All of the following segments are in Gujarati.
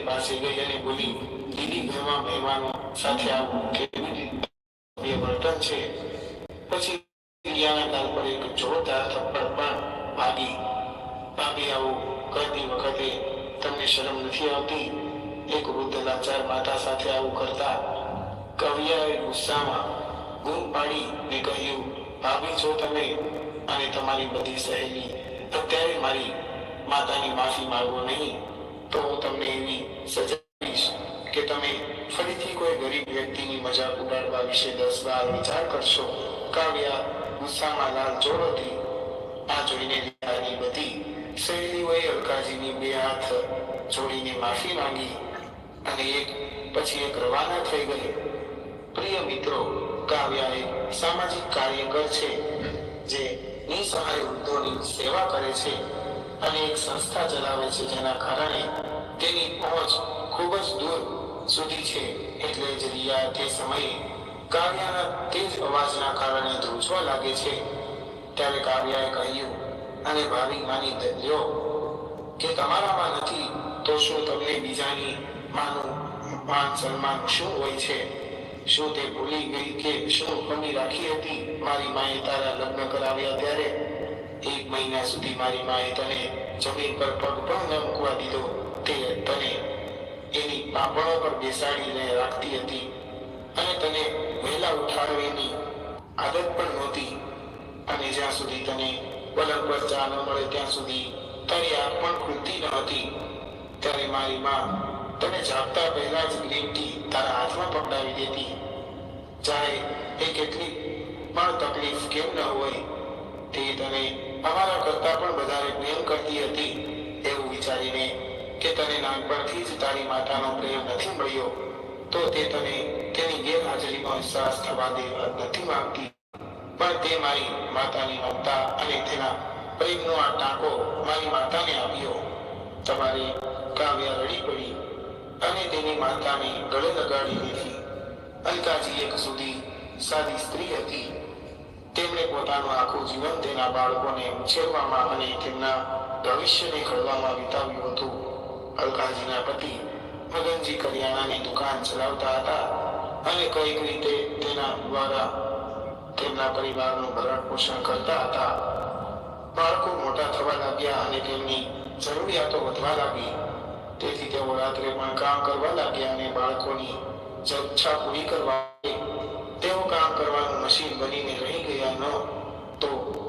પાસે ગઈ અને બોલી દીદી ઘરમાં મહેમાનો સાથે આવું કેવી રીતે? વર્તન છે. પછી રિયાના ગાલ પર એક જોરદાર થપ્પડ પણ વાગી. ભાભી, આવું કરતી વખતે તમને શરમ નથી આવતી? એક વૃદ્ધ લાચાર માતા સાથે આવું કરતા? કવિયાએ ગુસ્સામાં ગુમ પાડી ને કહ્યું, ભાભી, જો તમે અને તમારી બધી સહેલી અત્યારે મારી માતાની માફી માંગો નહીં તો હું તમને એવી સજા કે તમે ફરીથી કોઈ ગરીબ વ્યક્તિની મજાક ઉડાડવા વિશે દસ વાર વિચાર કરશો. કાવ્યા, ગુસ્સામાં લાલ જોડ હતી આ જોઈને લીલાની બધી સહેલીઓએ અલકાજીની બે હાથ જોડીને માફી માંગી અને એક પછી એક રવાના થઈ ગઈ. પ્રિય મિત્રો, કાવ્યા એક સામાજિક કાર્યકર છે, જે નિસહાય વૃદ્ધોની સેવા કરે છે. અને એક સંસ્થા ચલાવે છે જેના કારણે તેની પહોંચ ખૂબ જ દૂર સુધી છે. એટલે જ રિયા તે સમયે કાવ્યાના તેજ અવાજના કારણે ધ્રુજવા લાગે છે. ત્યારે કાવ્યાએ કહ્યું, અને ભાવિક માની લ્યો, કે તમારામાં નથી, તો શું તમને બીજાની માનું, માન, સન્માન શું હોય છે? શું તે ભૂલી ગઈ કે શું કમી રાખી હતી? મારી માએ તારા લગ્ન કરાવ્યા ત્યારે એક મહિના સુધી મારી માએ તને જમીન પર પગ પણ ન મૂકવા દીધો, તે તને એની પાપણો પર બેસાડીને રાખતી હતી અને તને વહેલા ઉઠાડવાની આદત પણ નહોતી. અને જ્યાં સુધી તને પલંગ પર ચા ન મળે, ત્યાં સુધી તારી આંખ પણ ખુલતી ન હતી. ત્યારે મારી માં તને જાગતા પહેલા જ ટી તારા હાથમાં પકડાવી દેતી. ચાહે એ કેટલી પણ તકલીફ કેમ ન હોય, તે તને અમારા કરતા પણ વધારે પ્રેમ કરતી હતી એવું વિચારીને કે તને નાનપણથી જ તારી માતાનો પ્રેમ નથી મળ્યો, તો તે તને તેની ગેરહાજરીનો અહેસાસ થવા દેવા નથી માંગતી. પણ તે મારી માતાની મમતા અને તેના પ્રેમનો આ ટાંકો મારી માતાને આપ્યો. તમારી કાવ્ય રડી પડી અને તેની માતાને ગળે લગાડી દીધી અલકાજી એક સુધી સાદી સ્ત્રી હતી. તેમણે પોતાનું આખું જીવન તેના બાળકોને ઉછેરવામાં અને તેમના ભવિષ્યને ઘડવામાં વિતાવ્યું હતું. અલકાજીના પતિ મગનજી કરિયાણાની દુકાન ચલાવતા હતા અને કંઈક રીતે તેના દ્વારા તેમના પરિવારનું ભરણ પોષણ કરતા હતા. બાળકો મોટા થવા લાગ્યા અને તેમની જરૂરિયાતો વધવા લાગી. તેથી તેઓ રાત્રે પણ કામ કરવા લાગ્યા અને બાળકોની જચ્છા પૂરી કરવા. તેઓ કામ કરવાનું મશીન બનીને રહી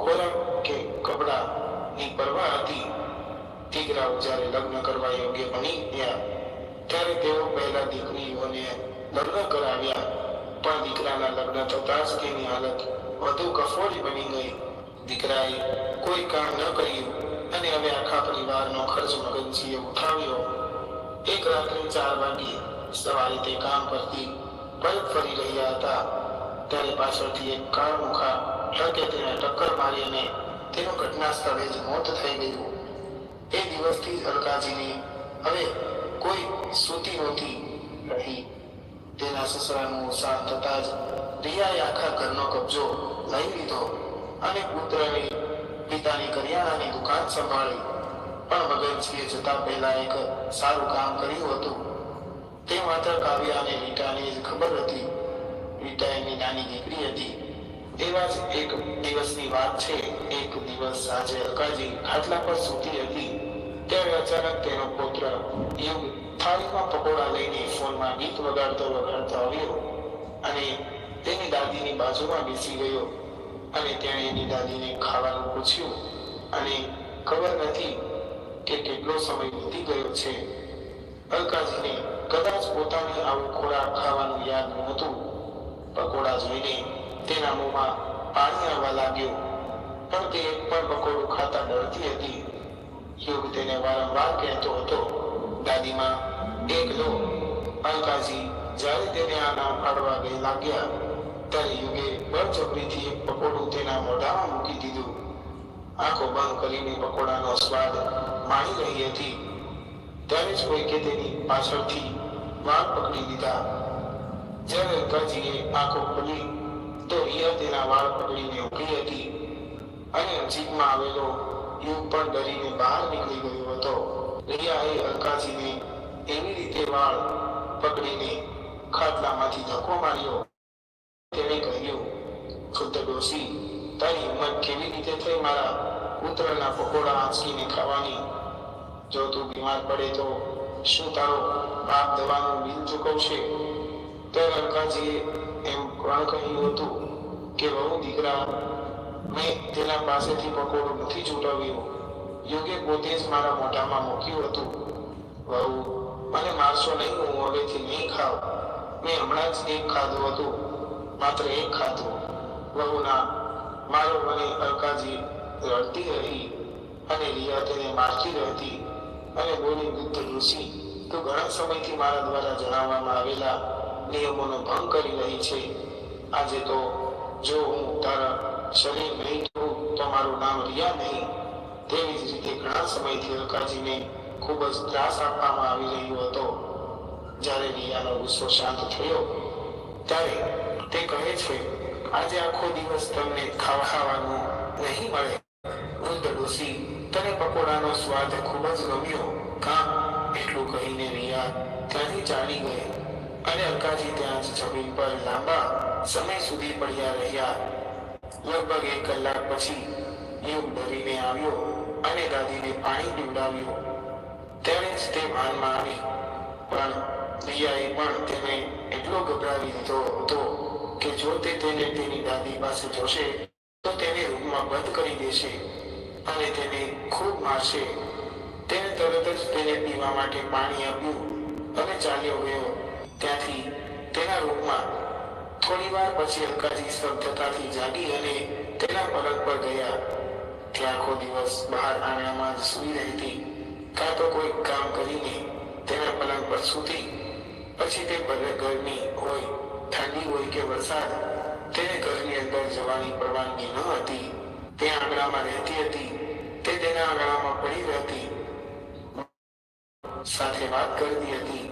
ખોરાક કે કપડાની પરવા હતી. દીકરાઓ જ્યારે લગ્ન કરવા યોગ્ય બની ગયા, ત્યારે તેઓ પહેલા દીકરીઓને લગ્ન કરાવ્યા. પણ દીકરાના લગ્ન થતા જ તેની હાલત વધુ કફોડી બની ગઈ. દીકરાએ કોઈ કામ ન કર્યું અને હવે આખા પરિવારનો ખર્ચ મગનજીએ ઉઠાવ્યો. એક રાત્રે ચાર વાગે સવારે તે કામ પરથી પરત ફરી રહ્યા હતા. ત્યારે પાછળથી એક કાળમુખા ટ્રકે તેને ટક્કર મારી અને તેનું ઘટના સ્થળે જ મોત થઈ ગયું. એ દિવસથી જ અલકાજીને હવે કોઈ સૂતી નહોતી રહી. તેના સસરાનું અવસાન થતાં જ રિયાએ આખા ઘરનો કબજો લઈ લીધો અને પુત્રને પિતાની કરિયાણાની દુકાન સંભાળી. પણ ભગતસિંહે જતા પહેલા એક સારું કામ કર્યું હતું. તે માત્ર કાવ્યા અને રીટાને જ ખબર હતી. રીટા એની નાની દીકરી હતી. એવા જ એક દિવસની વાત છે, એક દિવસ સાંજે અકાજી ખાટલા પર સૂતી હતી. ત્યારે અચાનક તેનો પુત્ર યુગ થાળીમાં પકોડા લઈને ફોનમાં ગીત વગાડતો વગાડતો આવ્યો અને તેની દાદીની બાજુમાં બેસી ગયો અને તેણે એની દાદીને ખાવાનું પૂછ્યું અને ખબર નથી કે કેટલો સમય વીતી ગયો છે. અલકાજીને કદાચ પોતાને આવું ખોરાક ખાવાનું યાદ નહોતું. પકોડા જોઈને તેના મોંમાં પાણી આવવા લાગ્યું. પણ તે એક પણ પકોડું ખાતા ડરતી હતી. યુગ તેને વારંવાર કહેતો હતો, દાદીમાં, એક લો. અલકાજી જ્યારે તેને આ નામ પાડવા ગઈ લાગ્યા, ત્યારે યુગે બળજબરીથી એક પકોડું તેના મોઢામાં મૂકી દીધું. આંખો બંધ કરીને પકોડાનો સ્વાદ માણી રહી હતી. ત્યારે જ કોઈકે તેની પાછળથી વાળ પકડી લીધા. જ્યારે અલકાજીએ આંખો ખોલી તો રિયા તેના વાળ પકડીને ઊભી હતી અને નજીકમાં આવેલો યુગ પણ ડરીને બહાર નીકળી ગયો હતો. રિયાએ અલકાજીને એવી રીતે વાળ પકડીને ખાટલામાંથી ધક્કો માર્યો. તેણે કહ્યું, શુદ્ધ ડોસી તારી હિંમત કેવી રીતે થઈ મારા પુત્રના પકોડા આંચકીને ખાવાની? જો તું બીમાર પડે તો શું તારો બાપ દવાનું બિલ ચૂકવશે? તો અલકાજીએ એમ કોણ કહ્યું હતું કે વહુ દીકરા, મેં તેના પાસેથી પકોડો નથી ચૂંટાવ્યું. યોગે પોતે જ મારા મોઢામાં મૂક્યું હતું. વહુ, મને મારશો નહીં, હું હવેથી નહીં ખાવ મેં હમણાં જ એક ખાધું હતું, માત્ર એક ખાધું. વહુના મારો મને અલકાજી રડતી રહી અને રિયા તેને મારતી રહેતી અને બોલી, બુદ્ધ ઋષિ, તો ઘણા સમયથી મારા દ્વારા જણાવવામાં આવેલા નિયમોનો ભંગ કરી રહી છે. આજે તો જો હું તારા શરીર નહીં જોઉં તો મારું નામ રિયા નહીં. તેવી જ રીતે ઘણા સમયથી અલકાજીને ખૂબ જ ત્રાસ આપવામાં આવી રહ્યો હતો. જ્યારે રિયાનો ગુસ્સો શાંત થયો, ત્યારે તે કહે છે, આજે આખો દિવસ તમને ખાવા ખાવાનું નહીં મળે. વૃદ્ધ ડોસી, તને પકોડાનો સ્વાદ ખૂબ જ ગમ્યો. કા? એટલું કહીને રિયા ત્યાંથી ચાલી ગઈ અને અલકાજી ત્યાં જ જમીન પર લાંબા સમય સુધી પડ્યા રહ્યા. લગભગ એક કલાક પછી યુગ ભરીને આવ્યો અને દાદીને પાણી પીવડાવ્યું. તેણે જ તે ભાનમાં આવી પણ રિયાએ પણ તેને એટલો ગભરાવી દીધો હતો કે જો તે તેને તેની દાદી પાસે જોશે, તો તેને રૂમમાં બંધ કરી દેશે અને તેને ખૂબ મારશે. તેને તરત જ તેને પીવા માટે પાણી આપ્યું અને ચાલ્યો ગયો. ત્યાંથી તેના રૂમમાં થોડી વાર પછી અલકાજી સ્તબ્ધતાથી જાગી અને તેના પલંગ પર ગયા. તે આખો દિવસ બહાર આંગણામાં જ સૂઈ રહેતી કાં તો કોઈ કામ કરીને તેના પલંગ પર સૂતી, પછી તે ભલે ગરમી હોય, ઠંડી હોય કે વરસાદ, તેને ઘરની અંદર જવાની પરવાનગી ન હતી. તે આંગણામાં રહેતી હતી. તે તેના આંગણામાં પડી રહેતી સાથે વાત કરતી હતી.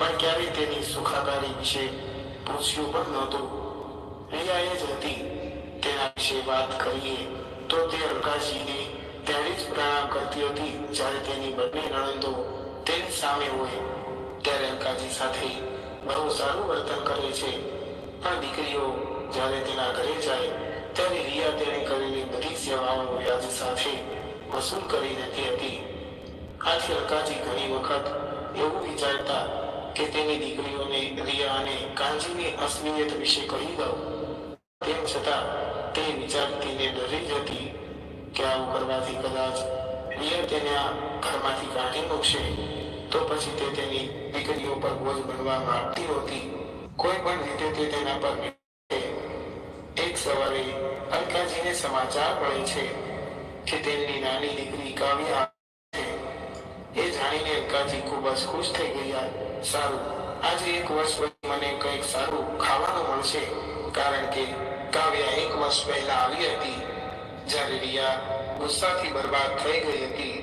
પણ ક્યારેય તેની સુખાકારી વિશે પૂછ્યું પણ નહોતું. રિયા એ જ હતી. તેના વિશે વાત કરીએ તો તે અલકાજીને ત્યારે જ પ્રણામ કરતી હતી, જ્યારે તેની બંને નણંદો તેની સામે હોય. ત્યારે અલકાજી સાથે બહુ સારું વર્તન કરે છે. પણ દીકરીઓ જ્યારે તેના ઘરે જાય, ત્યારે રિયા તેણે કરેલી બધી સેવાઓ વ્યાજ સાથે વસૂલ કરી દેતી હતી. આથી અલકાજી ઘણી વખત એવું વિચારતા કે તેની દીકરીઓને રિયા અને કાંજીની અસલિયત વિશે કહી દઉં. તેમ છતાં તે વિચારતીને ડરી જતી કે આવું કરવાથી કદાચ રિયા તેને આ ઘરમાંથી કાઢી મૂકશે, તો પછી તે તેની દીકરીઓ પર બોજ બનવા માંગતી નહોતી કોઈ પણ રીતે તે તેના પર એક સવારે અલકાજીને સમાચાર મળે છે કે તેમની નાની દીકરી કાવ્યા એ જાણીને અલકાજી ખૂબ જ ખુશ થઈ ગયા. સારું, આજે એક વર્ષ પછી મને કંઈક સારું ખાવાનું મળશે, કારણ કે કાવ્યા એક વર્ષ પહેલા આવી હતી. જ્યારે રિયા ગુસ્સાથી બરબાદ થઈ ગઈ હતી.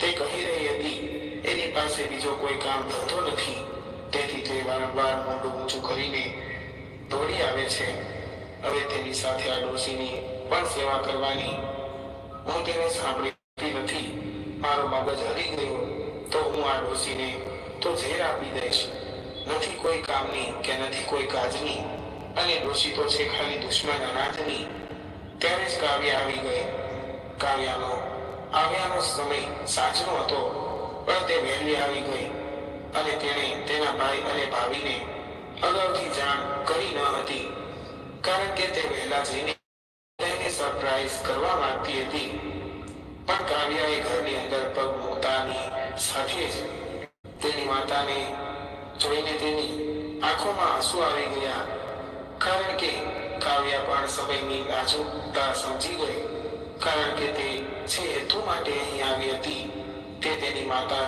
તે કહી રહી હતી, એની પાસે બીજો કોઈ કામ ધંધો નથી. તેથી તે વારંવાર મોઢું ઊંચું કરીને દોડી આવે છે. હવે તેની સાથે આ ડોશીની પણ સેવા કરવાની હું તેને સાંભળતી નથી. મારો મગજ હરી ગયો, તો હું આ ડોસીને તો ઝેર આપી દઈશ. નથી કોઈ કામની કે નથી કોઈ કાજની. અને ડોસી તો છે ખાલી દુશ્મન અનાથની. ત્યારે જ કાવ્ય આવી ગઈ. કાવ્યાનો, આવ્યાનો સમય સાચનો હતો, પણ તે વહેલી આવી ગઈ. અને તેણે તેના ભાઈ અને ભાભીને અગાઉથી જાણ કરી ન હતી. કારણ કે તે વહેલા જઈને તેને સરપ્રાઈઝ કરવા માંગતી હતી. પણ કાવ્યાએ ઘરની અંદર પગ મૂકતાની સાથે જ તેની માતાને જોઈને તેની આંખોમાં આંસુ આવી ગયા. કારણ કે કાવ્યા પણ સમયની નાજુકતા સમજી ગઈ. કારણ કે તે જે હેતુ માટે અહીં આવી હતી, તે તેની માતા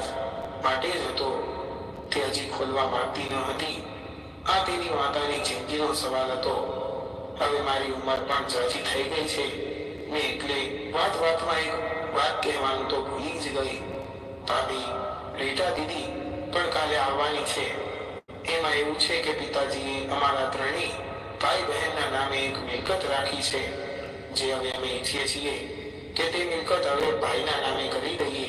માટે જ હતો. તે હજી ખોલવા માંગતી ન હતી. આ તેની માતાની જિંદગીનો સવાલ હતો. હવે મારી ઉંમર પણ જાજી થઈ ગઈ છે. મેં એટલે વાત વાતમાં એક વાત કહેવાનું તો ભૂલી જ ગઈ. ભાભી, રીટા દીદી, પણ કાલે આવવાની છે. એમાં એવું છે કે પિતાજીએ અમારા ત્રણેય ભાઈ બહેનના નામે એક મિલકત રાખી છે. જે હવે અમે ઈચ્છીએ છીએ કે તે મિલકત હવે ભાઈના નામે કરી દઈએ.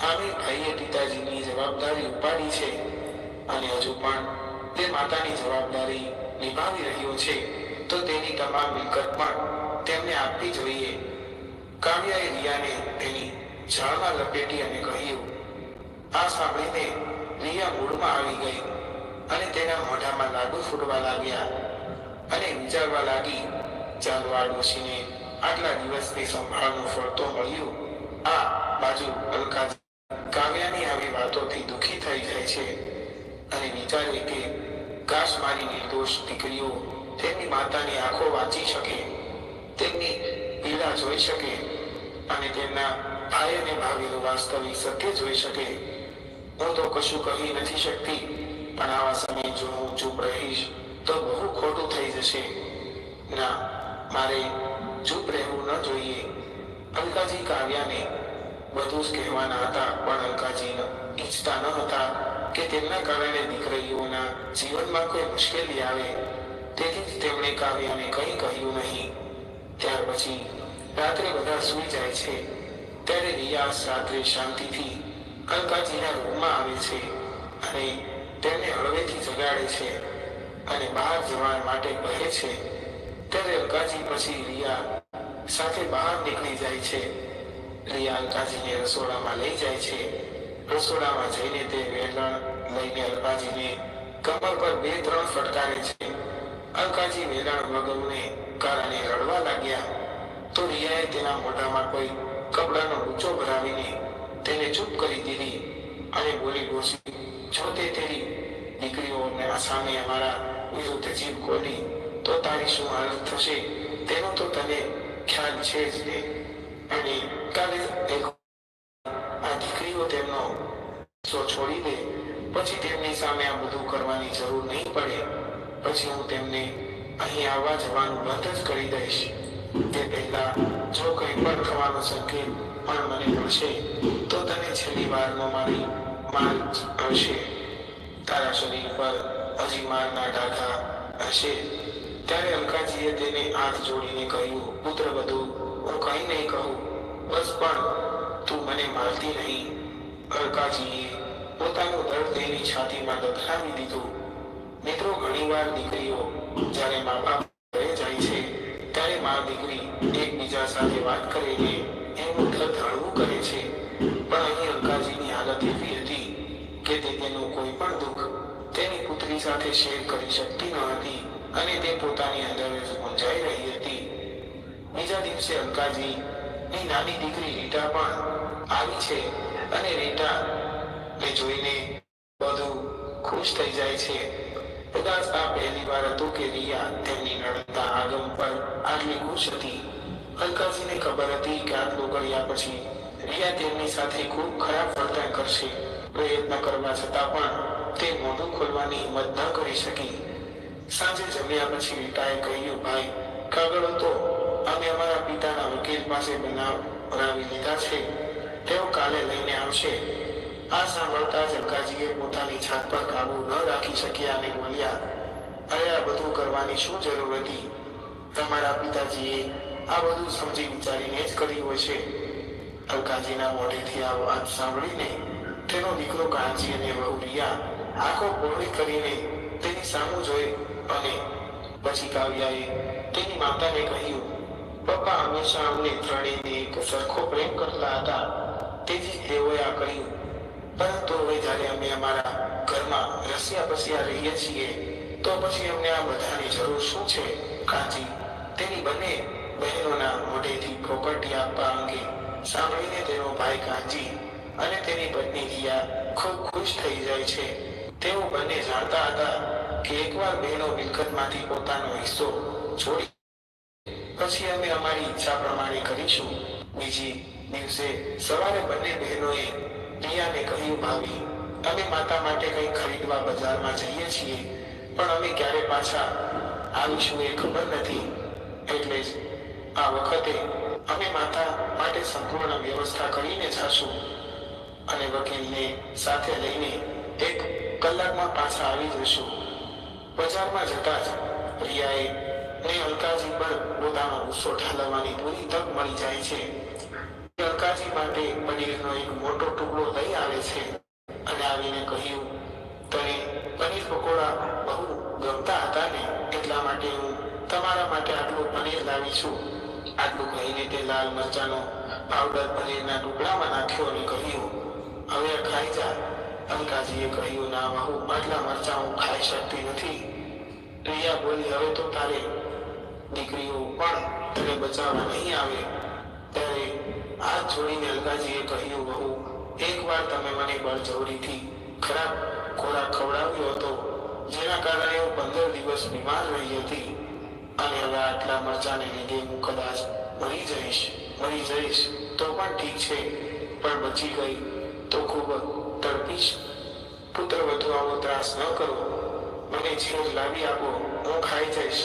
આમે ભાઈએ પિતાજીની જવાબદારી ઉપાડી છે અને હજુ પણ તે માતાની જવાબદારી નિભાવી રહ્યો છે. તો તેની તમામ મિલકત પણ તેમને આપવી જોઈએ. કાવ્યાએ રિયાને તેની જાળમાં લપેટી અને કહ્યું, આ સાંભળીને રિયા મૂળમાં આવી ગઈ અને તેના મોઢામાં લાડુ ફૂટવા લાગ્યા અને વિચારવા લાગી ચાલવા ડોશીને આટલા દિવસથી સંભાળનું ફળ મળ્યું. આ બાજુ અલકા કાવ્યાની આવી વાતોથી દુઃખી થઈ જાય છે અને વિચારે કે કાશ મારી નિર્દોષ દીકરીઓ તેમની માતાની આંખો વાંચી શકે, તેમની પીડા જોઈ શકે અને તેમના ભાઈ અને ભાભીનું વાસ્તવિક સત્ય જોઈ શકે. હું તો કશું કહી નથી શકતી, પણ આવા સમયે જો હું ચૂપ રહીશ, તો બહુ ખોટું થઈ જશે. ના, મારે ચૂપ રહેવું ન જોઈએ. અલકાજી કાવ્યાને બધું જ કહેવાના હતા, પણ અલકાજી ઈચ્છતા ન હતા કે તેમના કારણે દીકરીઓના જીવનમાં કોઈ મુશ્કેલી આવે. તેથી જ તેમણે કાવ્યાને કંઈ કહ્યું નહીં. ત્યાર પછી રાત્રે બધા સૂઈ જાય છે. ત્યારે રિયાઝ રાત્રે શાંતિથી કલકાજીના રૂમમાં આવે છે અને તેને હળવેથી જગાડે છે અને બહાર જવા માટે કહે છે. ત્યારે અલકાજી પછી રિયા સાથે બહાર નીકળી જાય છે. રિયા અલકાજીને રસોડામાં લઈ જાય છે. રસોડામાં જઈને તે વેલણ લઈને અલકાજીને કમર પર બે ત્રણ ફટકારે છે. અલકાજી વેલણ વગરને કારણે રડવા લાગ્યા. તો રિયાએ તેના મોઢામાં કોઈ કપડાનો ઊંચો ભરાવીને તેને ચૂપ કરી દીધી અને બોલી ડોસી જો તે તેરી આ સામે અમારા વિરુદ્ધ જીભ ખોલી તો તારી શું હાલત થશે? તેનો તો તને ખ્યાલ છે જ ને. અને કાલે આ દીકરીઓ તેમનો સો છોડી દે. પછી તેમની સામે આ બધું કરવાની જરૂર નહીં પડે. પછી હું તેમને અહીં આવવા જવાનું બંધ જ કરી દઈશ. તે પહેલા જો કંઈ પણ થવાનો સંકેત પણ મને મળશે, તો તને છેલ્લી વારમાં મારી માર હશે. તારા શરીર પર હજી મારના ડાઘા હશે. ત્યારે અલકાજીએ તેને હાથ જોડીને કહ્યું, પુત્ર બધું હું કંઈ નહીં કહું, બસ પણ તું મને મારતી નહીં અલકાજીએ પોતાનું દર્દ તેની છાતીમાં દફનાવી દીધું. મિત્રો, ઘણીવાર દીકરીઓ જ્યારે મા બાપ મા દીકરી એકબીજા સાથે વાત કરીને એનું ઘર હળવું કરે છે. પણ અહીં અંકાજીની હાલત એવી હતી કે તે તેનું કોઈ પણ દુઃખ તેની પુત્રી સાથે શેર કરી શકતી ન હતી અને તે પોતાની અંદર જ મૂંઝાઈ રહી હતી. બીજા દિવસે અંકાજી ની નાની દીકરી રીટા પણ આવી છે અને રીટા ને જોઈને બધું ખુશ થઈ જાય છે. આ પહેલી વાર હતું કે રિયા તેમની નડતા આગમ પર આટલી ખુશ હતી. અલકાજીને ખબર હતી કે આટલું કર્યા પછી રિયા તેમની સાથે ખૂબ ખરાબ વર્તન કરશે. પ્રયત્ન કરવા છતાં પણ તે મોઢું ખોલવાની હિંમત ન કરી શકી. સાંજે જમ્યા પછી રીટાએ કહ્યું, ભાઈ, કાગળ હતો. અમે અમારા પિતાના વકીલ પાસે બનાવ બનાવી લીધા છે. તેઓ કાલે લઈને આવશે. આ સાંભળતા જ અલકાજીએ પોતાની છાત પર કાબુ ન રાખી શક્યા અને બોલ્યા, અરે, આ બધું કરવાની શું જરૂર હતી? તમારા પિતાજીએ આ બધું સમજી વિચારીને જ કર્યું હશે. અલકાજીના મોઢેથી આ વાત સાંભળીને તેનો દીકરો કાનજી અને વહુ રિયા આંખો પહોળી કરીને તેની સામું જોઈ અને પછી કાવ્યાએ તેની માતાને કહ્યું, પપ્પા હંમેશા અમને ત્રણેયને એક સરખો પ્રેમ કરતા હતા. તેથી જ તેઓએ આ કર્યું પરંતુ હવે જ્યારે અમે અમારા ઘરમાં રસિયા પસિયા રહીએ છીએ, તો પછી અમને આ બધાની જરૂર શું છે? કાંજી તેની બંને બહેનોના મોઢેથી પ્રોપર્ટી આપવા અંગે સાંભળીને તેનો ભાઈ કાંજી અને તેની પત્ની રિયા ખૂબ ખુશ થઈ જાય છે. તેઓ બંને જાણતા હતા કે એકવાર બહેનો મિલકતમાંથી પોતાનો હિસ્સો છોડી પછી અમે અમારી ઈચ્છા પ્રમાણે કરીશું. બીજી દિવસે સવારે બંને બહેનોએ રિયાને કહ્યું, ભાભી, અમે માતા માટે કંઈ ખરીદવા બજારમાં જઈએ છીએ, પણ અમે ક્યારે પાછા આવીશું એ ખબર નથી. એટલે જ આ વખતે અમે માતા માટે સંપૂર્ણ વ્યવસ્થા કરીને જાશું અને વકીલને સાથે લઈને એક કલાકમાં પાછા આવી જશું બજારમાં જતા જ રિયાએ ને અલકાજી પર પોતાનો ગુસ્સો ઠાલવવાની પૂરી તક મળી જાય છે. તે માટે પનીરનો એક મોટો ટુકડો લઈ આવે છે અને આવીને કહ્યું, તને પનીર પકોડા બહુ ગમતા હતા ને, એટલા માટે હું તમારા માટે આટલું પનીર લાવી છું. આટલું કહીને તે લાલ મરચાનો પાવડર પનીરના ટુકડામાં નાખ્યો અને કહ્યું, હવે ખાઈ જા. અલકાજીએ કહ્યું, ના બહુ, આટલા મરચાં હું ખાઈ શકતી નથી. રિયા બોલી, હવે તો તારે દીકરીઓ પણ તને બચાવવા નહીં આવે, ત્યારે હાથ જોડીને અલકાજીએ કહ્યું, બહુ એકવાર તમે મને બળજવડીથી ખરાબ ખોરાક ખવડાવ્યો હતો, જેના કારણે હું પંદર દિવસ બીમાર રહી હતી અને હવે આટલા મરચાને લીધે હું કદાચ મરી જઈશ મરી જઈશ, તો પણ ઠીક છે, પણ બચી ગઈ તો ખૂબ તડપીશ. પુત્ર વધુ આવો ત્રાસ ન કરો, મને ઝેર લાવી આપો, હું ખાઈ જઈશ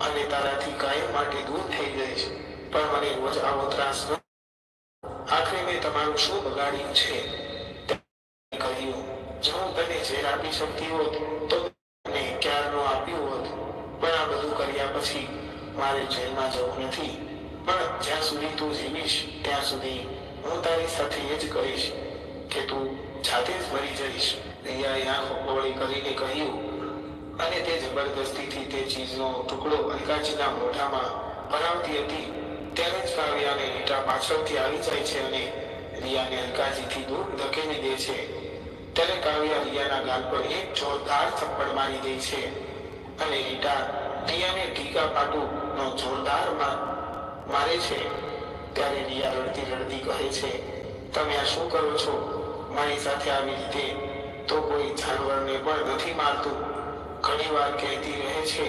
અને તારાથી કાયમ માટે દૂર થઈ જઈશ, પણ મને રોજ આવો ત્રાસ ન શું બગાડ્યું છે. કહ્યું, જો હું તને ઝેર આપી શકતી હોત, તો તને ક્યારનું આપ્યું હોત? પણ આ બધું કર્યા પછી મારે જેલમાં જવું નથી. પણ જ્યાં સુધી તું જીવીશ, ત્યાં સુધી હું તારી સાથે એ જ કહીશ કે તું જાતે જ મરી જઈશ. રિયાએ આંખ ઓળી કરીને કહ્યું, અને તે જબરદસ્તીથી તે ચીજનો ટુકડો અલકાજીના મોઢામાં ભરાવતી હતી. ત્યારે જ કાવ્યાને રીટા પાછળથી આવી જાય છે અને રિયાને અલકાજીથી દૂર ધકેલી દે છે. ત્યારે કાવ્યા રિયાના ગાલ પર એક જોરદાર થપ્પડ મારી દે છે. અને રીટા રિયાને ઢીકા પાટુનો જોરદાર મારે છે. ત્યારે રિયા રડતી રડતી કહે છે, તમે આ શું કરો છો? મારી સાથે આવી રીતે તો કોઈ જાનવરને પણ નથી મારતું. ઘણી વાર કહેતી રહે છે